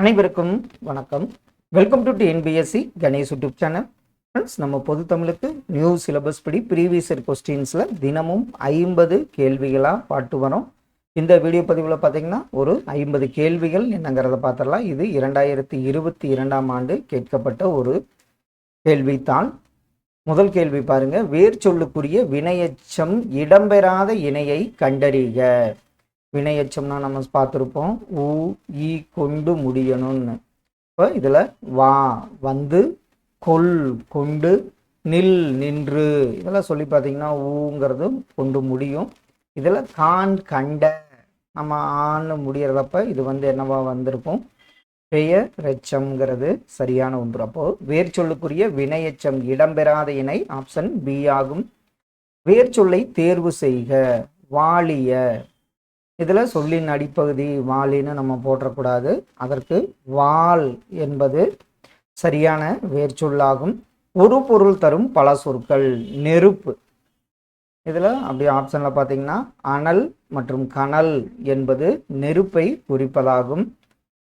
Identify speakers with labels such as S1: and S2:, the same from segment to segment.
S1: அனைவருக்கும் வணக்கம். Welcome to TNPSC Ganesh YouTube channel friends நம்ம பொது தமிழுக்கு நியூ சிலபஸ் படி ப்ரீவியஸ் இயர் கொஸ்டின்ஸில் தினமும் ஐம்பது கேள்விகளாக பாட்டு வரோம். இந்த வீடியோ பதிவில் பார்த்தீங்கன்னா ஒரு ஐம்பது கேள்விகள் என்னங்கிறத பார்த்துடலாம் இது இரண்டாயிரத்தி இருபத்தி இரண்டாம் ஆண்டு கேட்கப்பட்ட ஒரு கேள்வித்தாள் முதல் கேள்வி பாருங்கள் வேர் சொல்லுக்குரிய வினையச்சம் இடம்பெறாத இணையை கண்டறிக. வினையச்சம்னா நம்ம பார்த்துருப்போம். ஊ ஈ கொண்டு முடியணும்னு. இப்போ இதில் வா வந்து கொல் கொண்டு நில் நின்று. இதெல்லாம் சொல்லி பார்த்தீங்கன்னா ஊங்கிறது கொண்டு முடியும். இதில் கான் கண்ட. நம்ம ஆன்னு முடிகிறதப்ப இது வந்து என்னவா வந்திருக்கும்? பெயர் எச்சம்ங்கிறது சரியான ஒன்று. அப்போ வேர் சொல்லுக்குரிய வினையச்சம் இடம்பெறாத இணை ஆப்ஷன் பி ஆகும். வேர் சொல்லை தேர்வு செய்க. வாழிய இதில் சொல்லின் அடிப்பகுதி வாலின்னு நம்ம போற்றக்கூடாது. அதற்கு வால் என்பது சரியான வேர்ச்சொல்லாகும். ஒரு பொருள் தரும் பல சொற்கள். நெருப்பு. இதில் அப்படி ஆப்ஷனில் பார்த்தீங்கன்னா அனல் மற்றும் கனல் என்பது நெருப்பை குறிப்பதாகும்.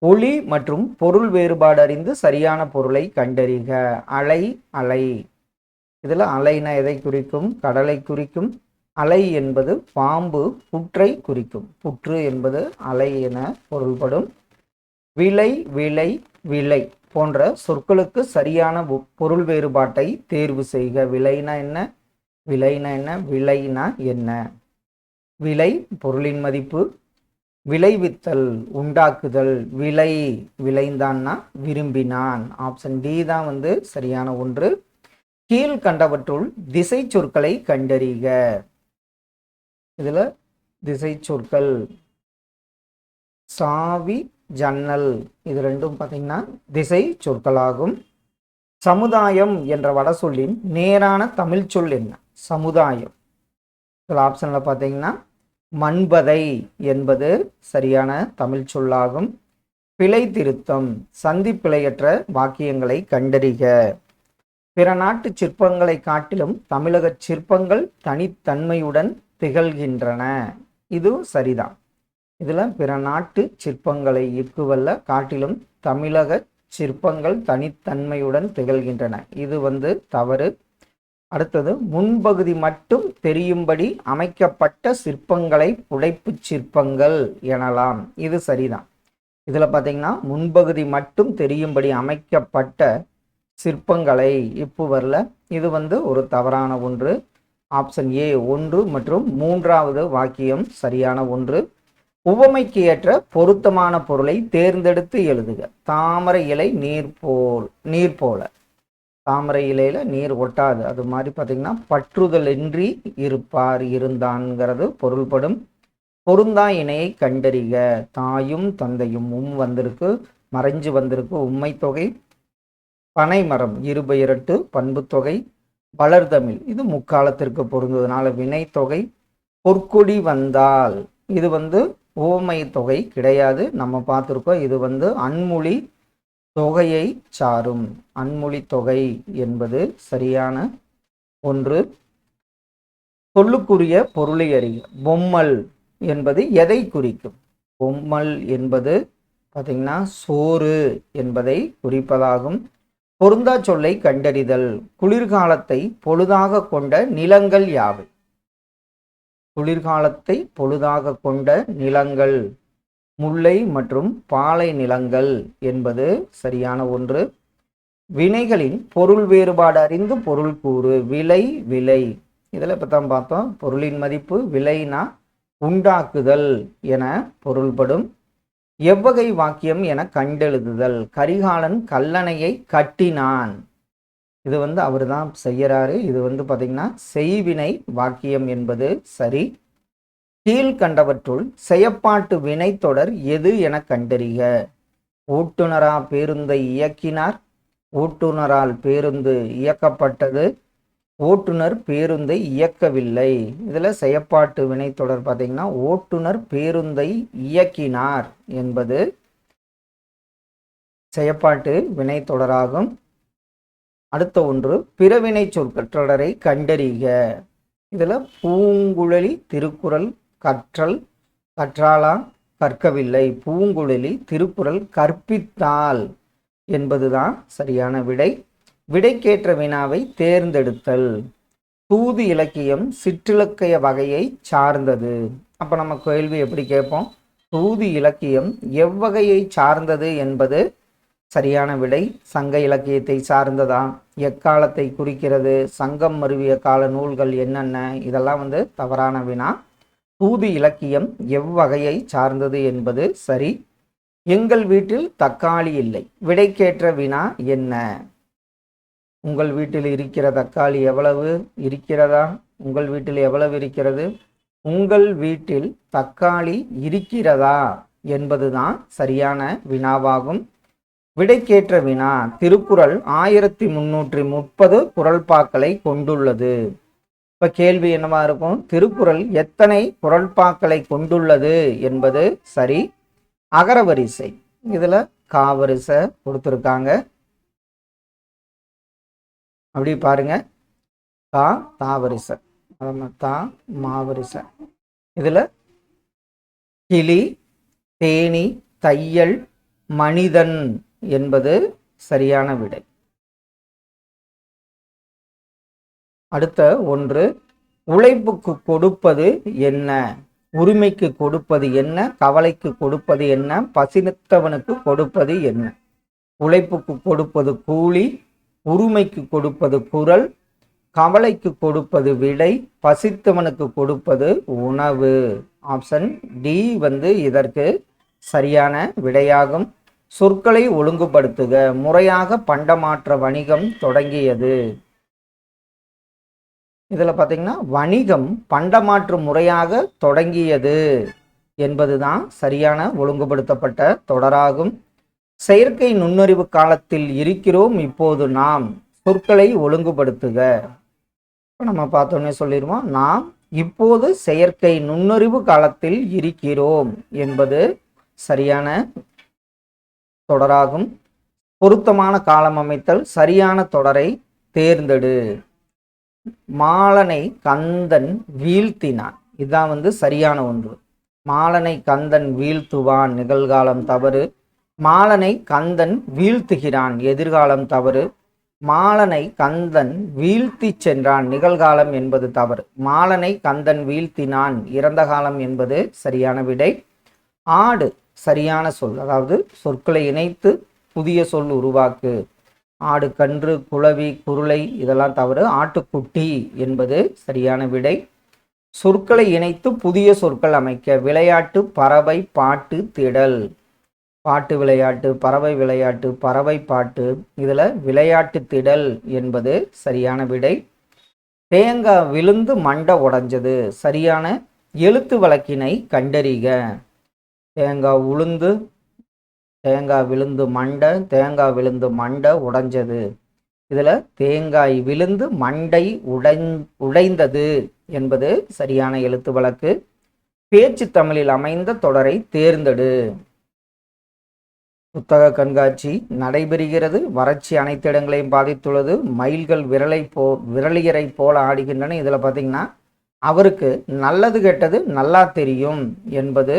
S1: ஒளி மற்றும் பொருள் வேறுபாடு அறிந்து சரியான பொருளை கண்டறிக. அலை அலை. இதில் அலைனா எதை குறிக்கும்? கடலை குறிக்கும். அலை என்பது பாம்பு புற்றை குறிக்கும். புற்று என்பது அலை என பொருள்படும். விலை விலை விலை போன்ற சொற்களுக்கு சரியான பொ- பொருள் வேறுபாட்டை தேர்வு செய்க. விலைனா என்ன? விலைனா என்ன? விலைனா என்ன? விலை பொருளின் மதிப்பு. விளைவித்தல் உண்டாக்குதல். விலை விளைந்தான்னா விரும்பினான். ஆப்ஷன் டி தான் வந்து சரியான ஒன்று. கீழ்கண்டவற்றுள் திசை சொற்களை கண்டறிக. இதில் திசை சொற்கள். சாவி ஜன்னல் இது ரெண்டும் பார்த்தீங்கன்னா திசை சொற்களாகும். சமுதாயம் என்ற வட சொல்லின் நேரான தமிழ் சொல் என்ன? சமுதாயம். இதில் ஆப்ஷனில் பார்த்தீங்கன்னா மண்பதை என்பது சரியான தமிழ் சொல்லாகும். பிழை திருத்தம் சந்தி பிழையற்ற வாக்கியங்களை கண்டறிக. பிற நாட்டு சிற்பங்களை காட்டிலும் தமிழக சிற்பங்கள் தனித்தன்மையுடன் திகழ்கின்றன. இதுவும் சரிதான். இதில் பிற நாட்டு சிற்பங்களை இக்குவல்ல காட்டிலும் தமிழக சிற்பங்கள் தனித்தன்மையுடன் திகழ்கின்றன. இது வந்து தவறு. அடுத்தது முன்பகுதி மட்டும் தெரியும்படி அமைக்கப்பட்ட சிற்பங்களை புடைப்புச் சிற்பங்கள் எனலாம். இது சரிதான். இதில் பார்த்தீங்கன்னா முன்பகுதி மட்டும் தெரியும்படி அமைக்கப்பட்ட சிற்பங்களை இப்போ வரல இது வந்து ஒரு தவறான ஒன்று. ஆப்ஷன் ஏ ஒன்று மற்றும் மூன்றாவது வாக்கியம் சரியான ஒன்று. உவமைக்கு ஏற்ற பொருத்தமான பொருளை தேர்ந்தெடுத்து எழுதுக. தாமரை இலை நீர் போல் நீர் போல. தாமரை இலையில நீர் ஒட்டாது. அது மாதிரி பார்த்தீங்கன்னா பற்றுதலின்றி இருப்பார் இருந்தான்ங்கிறது பொருள்படும். பொருந்தா இணையை கண்டறிக. தாயும் தந்தையும் உம் வந்திருக்கு மறைஞ்சு வந்திருக்கு உம்மை தொகை. பனைமரம் இருபயிரட்டு பண்புத்தொகை வளர்தமிழ் இது முக்காலத்திற்கு பொருந்ததுனால வினைத்தொகை பொற்கொடி வந்தால் இது வந்து ஓமை தொகை கிடையாது. நம்ம பார்த்துருக்கோம் இது வந்து அன்மொழி தொகையை சாரும். அன்மொழி தொகை என்பது சரியான ஒன்று. சொல்லுக்குரிய பொருளை அறிக. பொம்மல் என்பது எதை குறிக்கும்? பொம்மல் என்பது பார்த்தீங்கன்னா சோறு என்பதை குறிப்பதாகும். பொருந்தா சொல்லை கண்டறிதல். குளிர்காலத்தை பொழுதாக கொண்ட நிலங்கள் யாவை? குளிர்காலத்தை பொழுதாக கொண்ட நிலங்கள். முல்லை மற்றும் பாலை நிலங்கள் என்பது சரியான ஒன்று. வினைகளின் பொருள் வேறுபாடு அறிந்து பொருள் கூறு. விலை விலை. இதில் இப்போ தான் பார்த்தோம். பொருளின் மதிப்பு விலைனா உண்டாக்குதல் என பொருள்படும். எவ்வகை வாக்கியம் என கண்டெழுதுதல். கரிகாலன் கல்லணையை கட்டினான். இது வந்து அவர் தான் செய்யறாரு. இது வந்து பார்த்தீங்கன்னா செய்வினை வாக்கியம் என்பது சரி. கீழ்கண்டவற்றுள் செயப்பாட்டு வினைத்தொடர் எது என கண்டறிக. ஓட்டுநரா பேருந்தை இயக்கினார். ஓட்டுநரால் பேருந்து இயக்கப்பட்டது. ஓட்டுநர் பேருந்தை இயக்கவில்லை. இதில் செயப்பாட்டு வினைத்தொடர் பார்த்தீங்கன்னா ஓட்டுநர் பேருந்தை இயக்கினார் என்பது செயப்பாட்டு வினைத்தொடராகும் அடுத்த ஒன்று பிறவினை சொற்கற்றொடரை கண்டறிக. இதில் பூங்குழலி திருக்குறள் கற்றல் கற்றாலா கற்கவில்லை. பூங்குழலி திருக்குறள் கற்பித்தாள் என்பதுதான் சரியான விடை. விடைக்கேற்ற வினாவை தேர்ந்தெடுத்தல். தூது இலக்கியம் சிற்றிலக்கிய வகையை சார்ந்தது. அப்போ நம்ம கேள்வி எப்படி கேட்போம்? தூது இலக்கியம் எவ்வகையை சார்ந்தது என்பது சரியான விடை. சங்க இலக்கியத்தை சார்ந்ததா? எக்காலத்தை குறிக்கிறது? சங்கம் மருவிய கால நூல்கள் என்னென்ன? இதெல்லாம் வந்து தவறான வினா. தூது இலக்கியம் எவ்வகையை சார்ந்தது என்பது சரி. எங்கள் வீட்டில் தக்காளி இல்லை. விடைக்கேற்ற வினா என்ன? உங்கள் வீட்டில் இருக்கிற தக்காளி எவ்வளவு இருக்கிறதா? உங்கள் வீட்டில் எவ்வளவு இருக்கிறது? உங்கள் வீட்டில் தக்காளி இருக்கிறதா? என்பதுதான் சரியான வினாவாகும். விடைக்கேற்ற வினா திருக்குறள் ஆயிரத்தி முன்னூற்றி முப்பது குரல்பாக்களை கொண்டுள்ளது. இப்போ கேள்வி என்னவா இருக்கும்? திருக்குறள் எத்தனை குரல்பாக்களை கொண்டுள்ளது என்பது சரி. அகரவரிசை. இதில் காவரிசை கொடுத்துருக்காங்க. அப்படி பாருங்க. தா தாவரிசை. தா மாவரிசை. இதுல கிளி தேனி தையல் மனிதன் என்பது சரியான விடை. அடுத்த ஒன்று உழைப்புக்கு கொடுப்பது என்ன? உரிமைக்கு கொடுப்பது என்ன? கவலைக்கு கொடுப்பது என்ன? பசித்தவனுக்கு கொடுப்பது என்ன? உழைப்புக்கு கொடுப்பது கூலி உரிமைக்கு கொடுப்பது குரல் கவலைக்கு கொடுப்பது விடை பசித்தவனுக்கு கொடுப்பது உணவு. ஆப்ஷன் டி வந்து இதற்கு சரியான விடையாகும். சொற்களை ஒழுங்குபடுத்துக முறையாக பண்டமாற்ற வணிகம் தொடங்கியது. இதில் பார்த்திங்கன்னா வணிகம் பண்டமாற்று முறையாக தொடங்கியது என்பதுதான் சரியான ஒழுங்குபடுத்தப்பட்ட தொடராகும். செயற்கை நுண்ணறிவு காலத்தில் இருக்கிறோம் இப்போது நாம் சொற்களை ஒழுங்குபடுத்துக. இப்போ நம்ம பார்த்தோன்னே சொல்லிடுவோம் நாம் இப்போது செயற்கை நுண்ணறிவு காலத்தில் இருக்கிறோம் என்பது சரியான தொடராகும். பொருத்தமான காலம் அமைத்தல் சரியான தொடரை தேர்ந்தெடு. மாலனை கந்தன் வீழ்த்தினான். இதுதான் வந்து சரியான ஒன்று. மாலனை கந்தன் வீழ்த்துவான். நிகழ்காலம் தவறு. மாலனை கந்தன் வீழ்த்துகிறான். எதிர்காலம் தவறு. மாலனை கந்தன் வீழ்த்தி சென்றான். நிகழ்காலம் என்பது தவறு. மாலனை கந்தன் வீழ்த்தினான். இறந்த காலம் என்பது சரியான விடை. ஆடு சரியான சொல். அதாவது சொற்களை இணைத்து புதிய சொல் உருவாக்கு. ஆடு கன்று குளவி குருளை இதெல்லாம் தவறு. ஆட்டுக்குட்டி என்பது சரியான விடை. சொற்களை இணைத்து புதிய சொற்கள் அமைக்க. விளையாட்டு பறவை பாட்டு திடல். பாட்டு விளையாட்டு பறவை விளையாட்டு பறவை பாட்டு இதில் விளையாட்டு திடல் என்பது சரியான விடை. தேங்காய் விழுந்து மண்டை உடைஞ்சது சரியான எழுத்து வழக்கினை கண்டறிக. தேங்காய் உளுந்து தேங்காய் விழுந்து மண்டை தேங்காய் விழுந்து மண்டை உடைஞ்சது. இதில் தேங்காய் விழுந்து மண்டை உடை உடைந்தது என்பது சரியான எழுத்து வழக்கு. பேச்சு தமிழில் அமைந்த தொடரை தேர்ந்தெடு. புத்தக கண்காட்சி நடைபெறுகிறது. வறட்சி அனைத்து இடங்களையும் பாதித்துள்ளது. மயில்கள் விரலை போ விரலியரை போல ஆடுகின்றன. இதில் பார்த்தீங்கன்னா அவருக்கு நல்லது கெட்டது நல்லா தெரியும் என்பது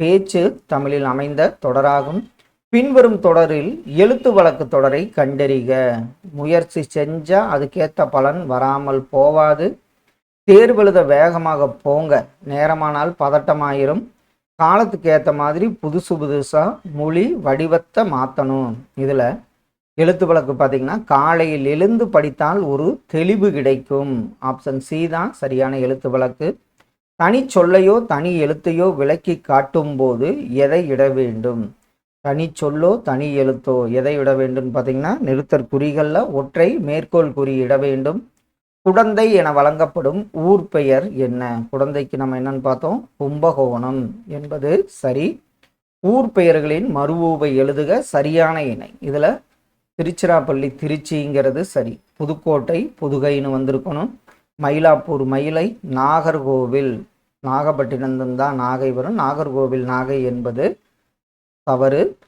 S1: பேச்சு தமிழில் அமைந்த தொடராகும். பின்வரும் தொடரில் எழுத்து வழக்கு தொடரை கண்டறிக. முயற்சி செஞ்சால் அதுக்கேற்ற பலன் வராமல் போவாது. தேர்வெழுத வேகமாக போங்க. நேரமானால் பதட்டமாயிரும். காலத்துக்கு ஏற்ற மாதிரி புதுசு புதுசாக மொழி வடிவத்தை மாற்றணும் இதில் எழுத்து வழக்கு பார்த்தீங்கன்னா காலையில் எழுந்து படித்தால் ஒரு தெளிவு கிடைக்கும். ஆப்ஷன் சி தான் சரியான எழுத்து வழக்கு. தனி சொல்லையோ தனி எழுத்தையோ விளக்கி காட்டும் போது எதை இட வேண்டும்? தனி சொல்லோ தனி எழுத்தோ எதை இட வேண்டும் பார்த்தீங்கன்னா நிறுத்தற் குறிகளில் ஒற்றை மேற்கோள் குறி இட வேண்டும். குடந்தை என வழங்கப்படும் ஊர் பெயர் என்ன? குடந்தைக்கு நம்ம என்னன்னு பார்த்தோம்? கும்பகோணம் என்பது சரி. ஊர் பெயர்களின் மறுவூவை எழுதுக சரியான இணை. இதில் திருச்சிராப்பள்ளி திருச்சிங்கிறது சரி. புதுக்கோட்டை புதுகைன்னு வந்திருக்கணும். மயிலாப்பூர் மயிலை நாகர்கோவில். நாகப்பட்டினம் தான் நாகை வரும். நாகர்கோவில் நாகை என்பது தவறு.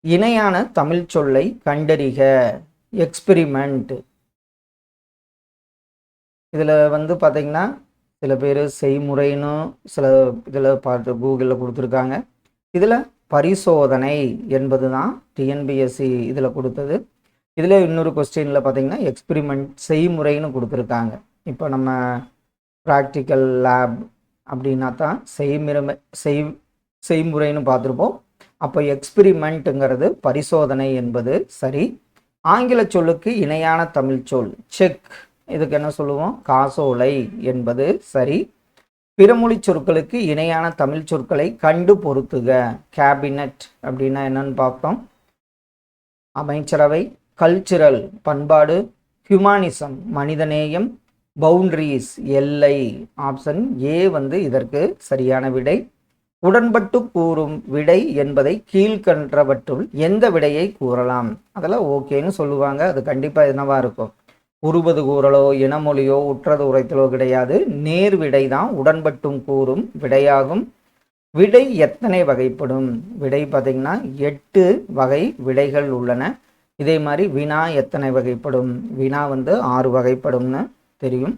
S1: இணையான தமிழ் சொல்லை கண்டறிக. எக்ஸ்பிரிமெண்ட் இதில் வந்து பார்த்தீங்கன்னா சில பேர் செய்முறைன்னு சில இதில் பார்த்து கூகுளில் கொடுத்துருக்காங்க. இதில் பரிசோதனை என்பது தான் டிஎன்பிஎஸ்சி இதில் கொடுத்தது. இதில் இன்னொரு கொஸ்டினில் பார்த்தீங்கன்னா எக்ஸ்பிரிமெண்ட் செய்முறைன்னு கொடுத்துருக்காங்க. இப்போ நம்ம ப்ராக்டிக்கல் லேப் அப்படின்னா தான் செய்முறை செய் செய்முறைன்னு பார்த்துருப்போம். அப்போ எக்ஸ்பிரிமெண்ட்டுங்கிறது பரிசோதனை என்பது சரி. ஆங்கில சொல்லுக்கு இணையான தமிழ் சொல் செக் இதுக்கு என்ன சொல்லுவோம்? காசோலை என்பது சரி. பிறமொழி சொற்களுக்கு இணையான தமிழ் சொற்களை கண்டு பொருத்துக. கேபினட் அப்படின்னா என்னன்னு பார்த்தோம். அமைச்சரவை கல்ச்சுரல் பண்பாடு ஹியூமானிசம் மனிதநேயம் பவுண்டரிஸ் எல்லை ஆப்ஷன் ஏ வந்து இதற்கு சரியான விடை. உடன்பட்டு கூறும் விடை என்பதை கீழ்கன்றவற்றுள் எந்த விடையை கூறலாம்? அதெல்லாம் ஓகேன்னு சொல்லுவாங்க. அது கண்டிப்பாக என்னவா இருக்கும்? உருவது கூறலோ இனமொழியோ உற்றது உரைத்தலோ கிடையாது. நேர் விடை தான் உடன்பட்டும் கூறும் விடையாகும். விடை எத்தனை வகைப்படும்? விடை பார்த்தீங்கன்னா எட்டு வகை விடைகள் உள்ளன. இதே மாதிரி வினா எத்தனை வகைப்படும்? வினா வந்து ஆறு வகைப்படும்னு தெரியும்.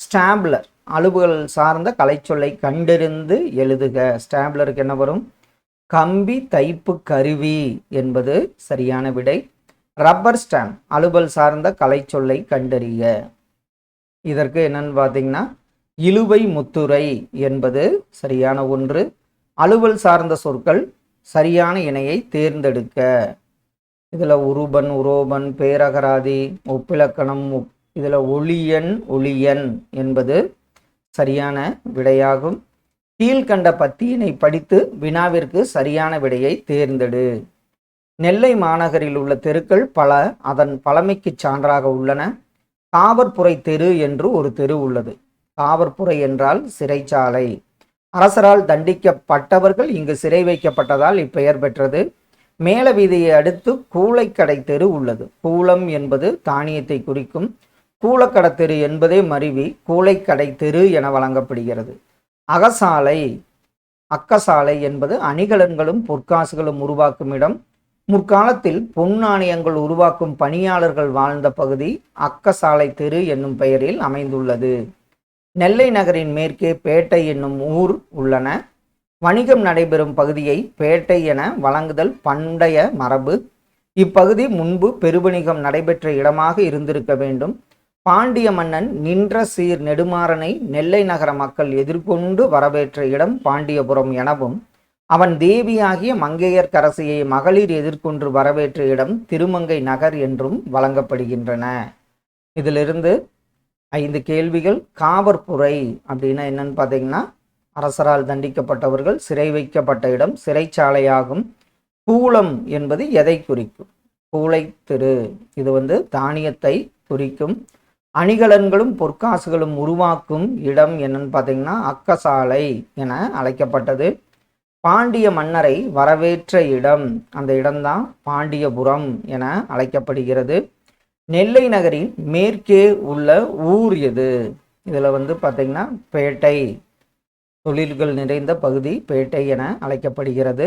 S1: ஸ்டாப்லர் அளவுகள் சார்ந்த கலைச்சொல்லை கண்டறிந்து எழுதுக. ஸ்டாப்லருக்கு என்ன வரும்? கம்பி தைப்பு கருவி என்பது சரியான விடை. ரப்பர் ஸ்டாம்ப் அலுவல் சார்ந்த கலைச்சொல்லை கண்டறிய இதற்கு என்னன்னு பார்த்தீங்கன்னா இழுவை முத்துரை என்பது சரியான ஒன்று. அலுவல் சார்ந்த சொற்கள் சரியான இணையை தேர்ந்தெடுக்க. இதில் உருபன் உரோபன் பேரகராதி ஒப்பிலக்கணம் இதில் ஒளியன் ஒளியன் என்பது சரியான விடையாகும். கீழ்கண்ட பத்தியினை படித்து வினாவிற்கு சரியான விடையை தேர்ந்தெடு. நெல்லை மாநகரில் உள்ள தெருக்கள் பல அதன் பழமைக்கு சான்றாக உள்ளன. காவற்புரை தெரு என்று ஒரு தெரு உள்ளது. காவற்புரை என்றால் சிறைச்சாலை. அரசரால் தண்டிக்கப்பட்டவர்கள் இங்கு சிறை வைக்கப்பட்டதால் இப்பெயர் பெற்றது. மேல வீதியை அடுத்து கூளைக்கடை தெரு உள்ளது. கூலம் என்பது தானியத்தை குறிக்கும். கூலக்கடை தெரு என்பதே மருவி கூளைக்கடை தெரு என வழங்கப்படுகிறது. அகசாலை. அக்கசாலை என்பது அணிகலன்களும் பொற்காசுகளும் உருவாக்கும் இடம். முற்காலத்தில் பொன் நாணயங்கள் உருவாக்கும் பணியாளர்கள் வாழ்ந்த பகுதி அக்கசாலை தெரு என்னும் பெயரில் அமைந்துள்ளது. நெல்லை நகரின் மேற்கே பேட்டை என்னும் ஊர் உள்ளன. வணிகம் நடைபெறும் பகுதியை பேட்டை என வழங்குதல் பண்டைய மரபு. இப்பகுதி முன்பு பெருவணிகம் நடைபெற்ற இடமாக இருந்திருக்க வேண்டும். பாண்டிய மன்னன் நின்ற சீர் நெடுமாறனை நெல்லை நகர மக்கள் எதிர்கொண்டு வரவேற்ற இடம் பாண்டியபுரம் எனவும் அவன் தேவியாகிய மங்கையர்க்கரசியை மகளிர் எதிர்கொண்டு வரவேற்ற இடம் திருமங்கை நகர் என்றும் வழங்கப்படுகின்றன. இதிலிருந்து ஐந்து கேள்விகள் காவற்புரை அப்படின்னா என்னன்னு பார்த்தீங்கன்னா அரசரால் தண்டிக்கப்பட்டவர்கள் சிறை வைக்கப்பட்ட இடம் சிறைச்சாலையாகும். கூலம் என்பது எதை குறிக்கும்? கூளை திரு. இது வந்து தானியத்தை குறிக்கும். அணிகலன்களும் பொற்காசுகளும் உருவாக்கும் இடம் என்னன்னு பார்த்தீங்கன்னா அக்கசாலை என அழைக்கப்பட்டது. பாண்டிய மன்னரை வரவேற்ற இடம். அந்த இடம்தான் பாண்டியபுரம் என அழைக்கப்படுகிறது. நெல்லை நகரின் மேற்கே உள்ள ஊர் எது? இதில் வந்து பார்த்திங்கன்னா பேட்டை தொழில்கள் நிறைந்த பகுதி பேட்டை என அழைக்கப்படுகிறது.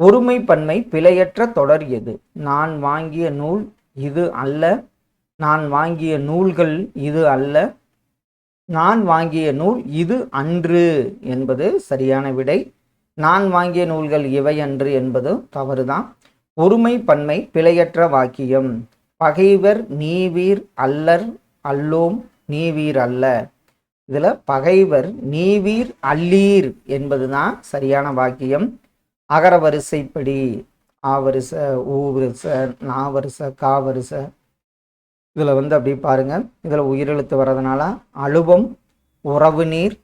S1: ஒருமை பன்மை பிழையற்ற தொடர் எது? நான் வாங்கிய நூல் இது அல்ல. நான் வாங்கிய நூல்கள் இது அல்ல. நான் வாங்கிய நூல் இது அன்று என்பது சரியான விடை. நான் வாங்கிய நூல்கள் இவை அன்று என்பது தவறுதான். ஒருமை பன்மை பிழையற்ற வாக்கியம். பகைவர் நீவீர் அல்லர் அல்லோம் நீவீர் அல்ல. இதில் பகைவர் நீவீர் அல்லீர் என்பதுதான் சரியான வாக்கியம். அகர வரிசைப்படி ஆவரிச ஊவரிச நாவரிச காவரிச கா இதில் வந்து அப்படி பாருங்கள் இதில் உயிரெழுத்து வர்றதுனால அழுவம் உறவு நீர்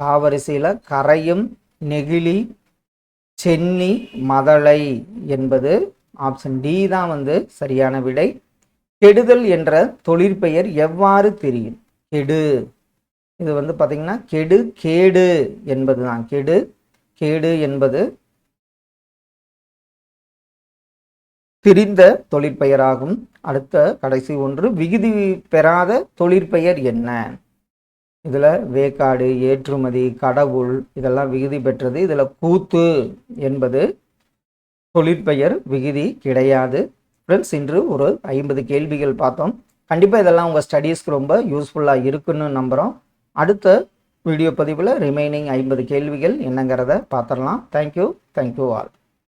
S1: காவரிசையில் கரையும் நெகிழி சென்னி மதலை என்பது ஆப்ஷன் டி தான் வந்து சரியான விடை. கெடுதல் என்ற தொழிற்பெயர் எவ்வாறு தெரியும்? கெடு. இது வந்து பார்த்தீங்கன்னா கெடு கேடு என்பது தான் கெடு கேடு என்பது திரிந்த தொழிற்பெயராகும் அடுத்த கடைசி ஒன்று விகுதி பெறாத தொழிற்பெயர் என்ன? இதில் வேக்காடு ஏற்றுமதி கடவுள் இதெல்லாம் விகுதி பெற்றது. இதில் கூத்து என்பது தொழிற்பெயர் விகுதி கிடையாது. ஃப்ரெண்ட்ஸ் இன்று ஒரு ஐம்பது கேள்விகள் பார்த்தோம். கண்டிப்பாக இதெல்லாம் உங்கள் ஸ்டடீஸ்க்கு ரொம்ப யூஸ்ஃபுல்லாக இருக்குன்னு நம்புகிறோம் அடுத்த வீடியோ பதிவில் ரிமைனிங் ஐம்பது கேள்விகள் என்னங்கிறத பார்த்துடலாம். Thank you thank you all